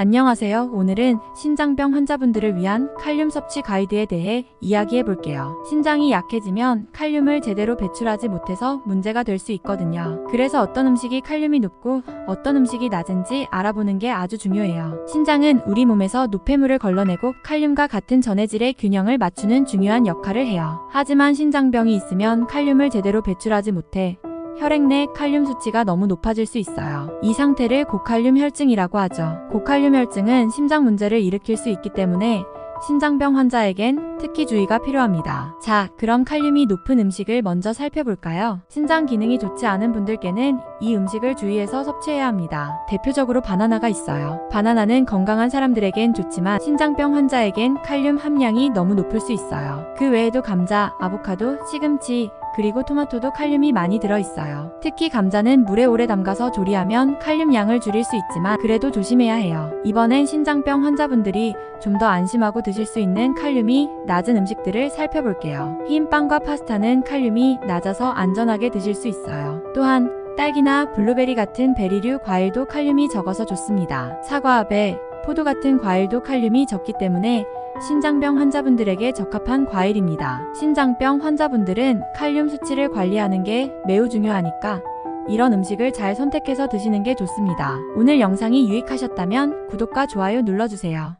안녕하세요. 오늘은 신장병 환자분들을 위한 칼륨 섭취 가이드에 대해 이야기해 볼게요. 신장이 약해지면 칼륨을 제대로 배출하지 못해서 문제가 될 수 있거든요. 그래서 어떤 음식이 칼륨이 높고 어떤 음식이 낮은지 알아보는 게 아주 중요해요. 신장은 우리 몸에서 노폐물을 걸러내고 칼륨과 같은 전해질의 균형을 맞추는 중요한 역할을 해요. 하지만 신장병이 있으면 칼륨을 제대로 배출하지 못해 혈액 내 칼륨 수치가 너무 높아질 수 있어요. 이 상태를 고칼륨 혈증이라고 하죠. 고칼륨 혈증은 심장 문제를 일으킬 수 있기 때문에 신장병 환자에겐 특히 주의가 필요합니다. 자, 그럼 칼륨이 높은 음식을 먼저 살펴볼까요? 신장 기능이 좋지 않은 분들께는 이 음식을 주의해서 섭취해야 합니다. 대표적으로 바나나가 있어요. 바나나는 건강한 사람들에겐 좋지만 신장병 환자에겐 칼륨 함량이 너무 높을 수 있어요. 그 외에도 감자, 아보카도, 시금치, 그리고 토마토도 칼륨이 많이 들어있어요. 특히 감자는 물에 오래 담가서 조리하면 칼륨 양을 줄일 수 있지만 그래도 조심해야 해요. 이번엔 신장병 환자분들이 좀 더 안심하고 드실 수 있는 칼륨이 낮은 음식들을 살펴볼게요. 흰 빵과 파스타는 칼륨이 낮아서 안전하게 드실 수 있어요. 또한 딸기나 블루베리 같은 베리류 과일도 칼륨이 적어서 좋습니다. 사과, 배, 포도 같은 과일도 칼륨이 적기 때문에 신장병 환자분들에게 적합한 과일입니다. 신장병 환자분들은 칼륨 수치를 관리하는 게 매우 중요하니까 이런 음식을 잘 선택해서 드시는 게 좋습니다. 오늘 영상이 유익하셨다면 구독과 좋아요 눌러주세요.